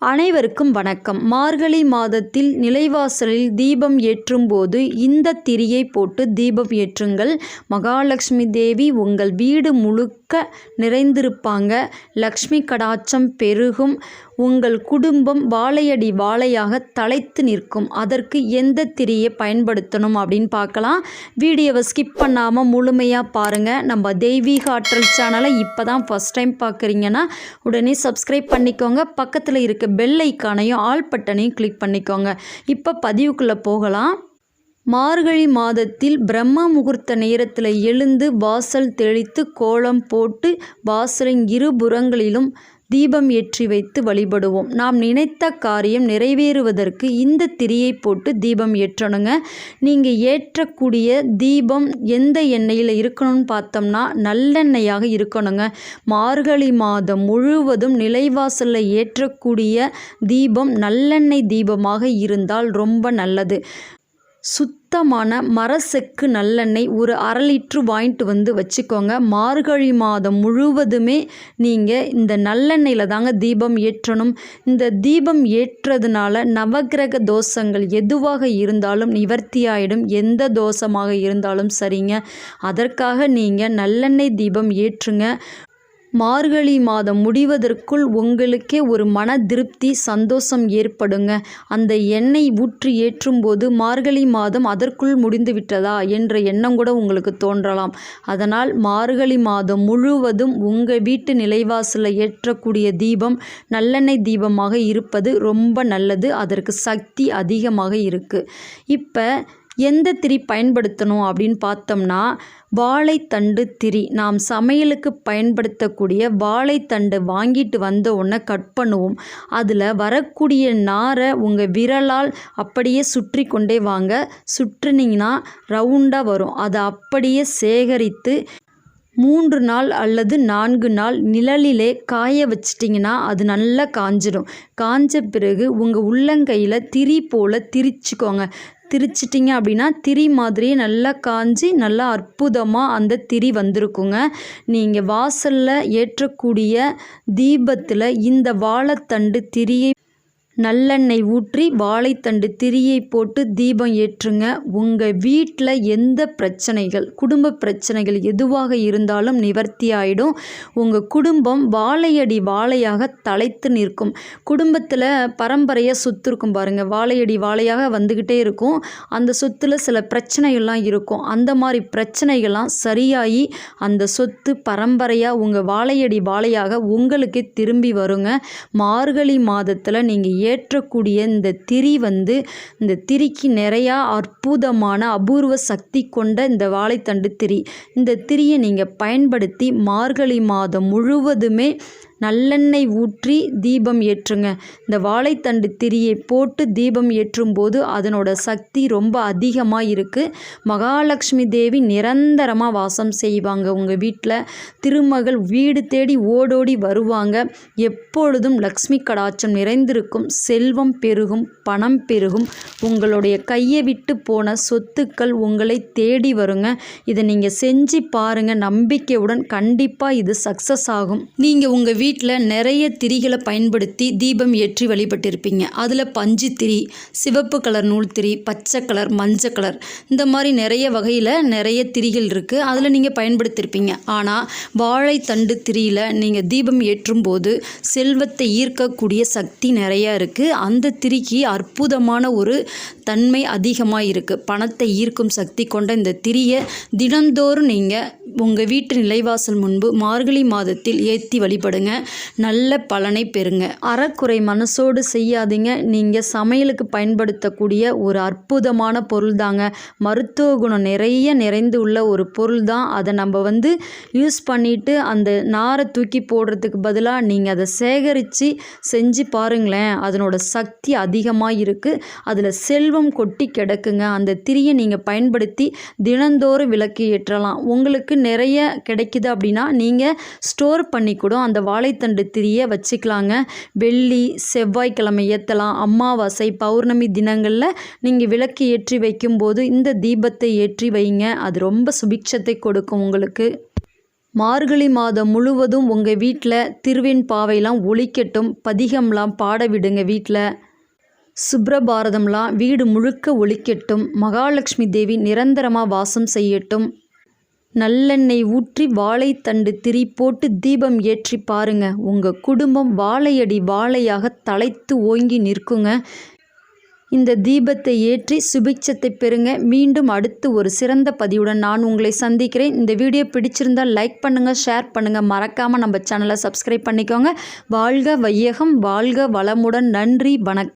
அனைவருக்கும் வணக்கம். மார்கழி மாதத்தில் நிலைவாசலில் தீபம் ஏற்றும்போது இந்த திரியை போட்டு தீபம் ஏற்றுங்கள். மகாலட்சுமி தேவி உங்கள் வீடு முழுக்க நிறைந்திருப்பாங்க. லக்ஷ்மி கடாட்சம் பெருகும். உங்கள் குடும்பம் வாழையடி வாழையாக தலைத்து நிற்கும். அதற்கு எந்த திரியை பயன்படுத்தணும் அப்படின்னு பார்க்கலாம். வீடியோவை ஸ்கிப் பண்ணாமல் முழுமையாக பாருங்கள் நம்ம தெய்வீக ஆற்றல் சேனலை இப்போ தான் ஃபஸ்ட் டைம் பார்க்குறீங்கன்னா உடனே சப்ஸ்கிரைப் பண்ணிக்கோங்க. பக்கத்தில் இருக்க பெல் ஐக்கானையும் ஆல் பட்டனையும் கிளிக் பண்ணிக்கோங்க. இப்போ பதிவுக்குள்ளே போகலாம். மார்கழி மாதத்தில் பிரம்ம முகூர்த்த நேரத்தில் எழுந்து வாசல் தெளித்து கோலம் போட்டு வாசலின் இருபுறங்களிலும் தீபம் ஏற்றி வைத்து வழிபடுவோம். நாம் நினைத்த காரியம் நிறைவேறுவதற்கு இந்த திரியை போட்டு தீபம் ஏற்றணுங்க. நீங்கள் ஏற்றக்கூடிய தீபம் எந்த எண்ணெயில் இருக்கணும்னு பார்த்தோம்னா நல்லெண்ணெயாக இருக்கணுங்க. மார்கழி மாதம் முழுவதும் நிலைவாசலில் ஏற்றக்கூடிய தீபம் நல்லெண்ணெய் தீபமாக இருந்தால் ரொம்ப நல்லது. சுத்தமான மரசெக்கு நல்லெண்ணெய் ஒரு அரை லிட்ரு வாங்கிட்டு வந்து வச்சுக்கோங்க. மார்கழி மாதம் முழுவதுமே நீங்கள் இந்த நல்லெண்ணெயில் தாங்க தீபம் ஏற்றணும். இந்த தீபம் ஏற்றதுனால நவக்கிரக தோஷங்கள் எதுவாக இருந்தாலும் நிவர்த்தியாயிடும் எந்த தோஷமாக இருந்தாலும் சரிங்க. அதற்காக நீங்கள் நல்லெண்ணெய் தீபம் ஏற்றுங்க. மார்கழி மாதம் முடிவதற்குள் உங்களுக்கே ஒரு மன திருப்தி சந்தோஷம் ஏற்படுங்க. அந்த எண்ணெய் ஊற்றி ஏற்றும்போது மார்கழி மாதம் அதற்குள் முடிந்துவிட்டதா என்ற எண்ணம் கூட உங்களுக்கு தோன்றலாம். அதனால் மார்கழி மாதம் முழுவதும் உங்கள் வீட்டு நிலைவாசலில் ஏற்றக்கூடிய தீபம் நல்லெண்ணெய் தீபமாக இருப்பது ரொம்ப நல்லது. அதற்கு சக்தி அதிகமாக இருக்குது இப்போ எந்த திரி பயன்படுத்தணும் அப்படின்னு பார்த்தோம்னா வாழைத்தண்டு திரி. நாம் சமையலுக்கு பயன்படுத்தக்கூடிய வாழைத்தண்டு வாங்கிட்டு வந்த உடனே கட் பண்ணுவோம். அதில் வரக்கூடிய நாரை உங்கள் விரலால் அப்படியே சுற்றி கொண்டே வாங்க. சுற்றுனீங்கன்னா ரவுண்டாக வரும். அதை அப்படியே சேகரித்து மூன்று நாள் அல்லது நான்கு நாள் நிழலிலே காய வச்சிட்டிங்கன்னா அது நல்லா காஞ்சிடும் காஞ்ச பிறகு உங்கள் உள்ளங்கையில் திரி போல் திரிச்சுக்கோங்க. திரிச்சிட்டிங்க அப்படின்னா திரி மாதிரியே நல்லா காஞ்சி நல்லா அற்புதமாக அந்த திரி வந்திருக்குங்க. நீங்கள் வாசலில் ஏற்றக்கூடிய தீபத்தில் இந்த வாழைத்தண்டு திரியை நல்லெண்ணெய் ஊற்றி வாழைத்தண்டு திரியை போட்டு தீபம் ஏற்றுங்க. உங்கள் வீட்டில் எந்த பிரச்சனைகள் குடும்ப பிரச்சனைகள் எதுவாக இருந்தாலும் நிவர்த்தி ஆகிடும் உங்கள் குடும்பம் வாழையடி வாழையாக தலைத்து நிற்கும். குடும்பத்தில் பரம்பரையாக சொத்து இருக்கும் பாருங்கள் வாழையடி வாழையாக வந்துக்கிட்டே இருக்கும். அந்த சொத்தில் சில பிரச்சனைகள்லாம் இருக்கும். அந்த மாதிரி பிரச்சனைகள்லாம் சரியாகி அந்த சொத்து பரம்பரையாக உங்கள் வாழையடி வாழையாக உங்களுக்கே திரும்பி வருங்க. மார்கழி மாதத்தில் நீங்கள் ஏற்றக்கூடிய இந்த திரி வந்து இந்த திரிக்கு நிறையா அற்புதமான அபூர்வ சக்தி கொண்ட இந்த வாழைத்தண்டு திரி. இந்த திரியை நீங்கள் பயன்படுத்தி மார்கழி மாதம் முழுவதுமே நல்லெண்ணெய் ஊற்றி தீபம் ஏற்றுங்க. இந்த வாழைத்தண்டு திரியை போட்டு தீபம் ஏற்றும்போது அதனோட சக்தி ரொம்ப அதிகமாக இருக்குது மகாலட்சுமி தேவி நிரந்தரமாக வாசம் செய்வாங்க. உங்கள் வீட்டில் திருமகள் வீடு தேடி ஓடோடி வருவாங்க. எப்பொழுதும் லக்ஷ்மி கடாட்சம் நிறைந்திருக்கும். செல்வம் பெருகும் பணம் பெருகும். உங்களுடைய கையை விட்டு போன சொத்துக்கள் உங்களை தேடி வருங்க. இதை நீங்கள் செஞ்சு பாருங்கள் நம்பிக்கையுடன் கண்டிப்பாக இது சக்ஸஸ் ஆகும். நீங்கள் உங்கள் வீ வீட்டில் நிறைய திரிகளை பயன்படுத்தி தீபம் ஏற்றி வழிபட்டிருப்பீங்க. அதில் பஞ்சு திரி சிவப்பு கலர் நூல் திரி பச்சை கலர் மஞ்சள் கலர் இந்த மாதிரி நிறைய வகையில் நிறைய திரிகள் இருக்குது அதில் நீங்கள் பயன்படுத்தியிருப்பீங்க ஆனால் வாழைத்தண்டு திரியில் நீங்கள் தீபம் ஏற்றும் போது செல்வத்தை ஈர்க்கக்கூடிய சக்தி நிறையா இருக்குது அந்த திரிக்கு அற்புதமான ஒரு தன்மை அதிகமாக இருக்குது பணத்தை ஈர்க்கும் சக்தி கொண்ட இந்த திரியை தினந்தோறும் நீங்கள் உங்கள் வீட்டு நிலைவாசல் முன்பு மார்கழி மாதத்தில் ஏற்றி வழிபடுங்க. நல்ல பலனை பெறுங்க. அறக்குறை மனசோடு செய்யாதீங்க. நீங்கள் சமையலுக்கு பயன்படுத்தக்கூடிய ஒரு அற்புதமான பொருள் தாங்க மருத்துவ குணம் நிறைய நிறைந்து உள்ள ஒரு பொருள் தான் அதை நம்ம வந்து யூஸ் பண்ணிவிட்டு அந்த நாரை தூக்கி போடுறதுக்கு பதிலாக நீங்கள் அதை சேகரித்து செஞ்சு பாருங்களேன். அதனோட சக்தி அதிகமாக இருக்குது அதில் செல்வம் கொட்டி கிடக்குங்க. அந்த திரியை நீங்கள் பயன்படுத்தி தினந்தோறும் விளக்கு ஏற்றலாம். உங்களுக்கு நிறைய கிடைக்குது அப்படின்னா நீங்கள் ஸ்டோர் பண்ணி கூட அந்த வாழைத்தண்டு திரியை வச்சுக்கலாங்க. வெள்ளி செவ்வாய்க்கிழமை ஏற்றலாம் அமாவாசை பௌர்ணமி தினங்களில் நீங்கள் விளக்கு ஏற்றி வைக்கும்போது இந்த தீபத்தை ஏற்றி வைங்க. அது ரொம்ப சுபிக்ஷத்தை கொடுக்கும் உங்களுக்கு. மார்கழி மாதம் முழுவதும் உங்கள் வீட்டில் திருவெண்பாவைலாம் ஒழிக்கட்டும் பதிகம்லாம் பாட விடுங்க வீட்டில் சுப்ரபாரதம்லாம் வீடு முழுக்க ஒழிக்கட்டும் மகாலட்சுமி தேவி நிரந்தரமாக வாசம் செய்யட்டும். நல்லெண்ணெய் ஊற்றி வாழைத்தண்டு திரி போட்டு தீபம் ஏற்றி பாருங்க. உங்கள் குடும்பம் வாழையடி வாழையாக தலைத்து ஓங்கி நிற்குங்க. இந்த தீபத்தை ஏற்றி சுபிட்சத்தை பெறுங்க. மீண்டும் அடுத்து ஒரு சிறந்த பதிவுடன் நான் உங்களை சந்திக்கிறேன். இந்த வீடியோ பிடிச்சிருந்தால் லைக் பண்ணுங்கள் ஷேர் பண்ணுங்கள் மறக்காமல் நம்ம சேனலை சப்ஸ்கிரைப் பண்ணிக்கோங்க. வாழ்க வையகம் வாழ்க வளமுடன். நன்றி வணக்கம்.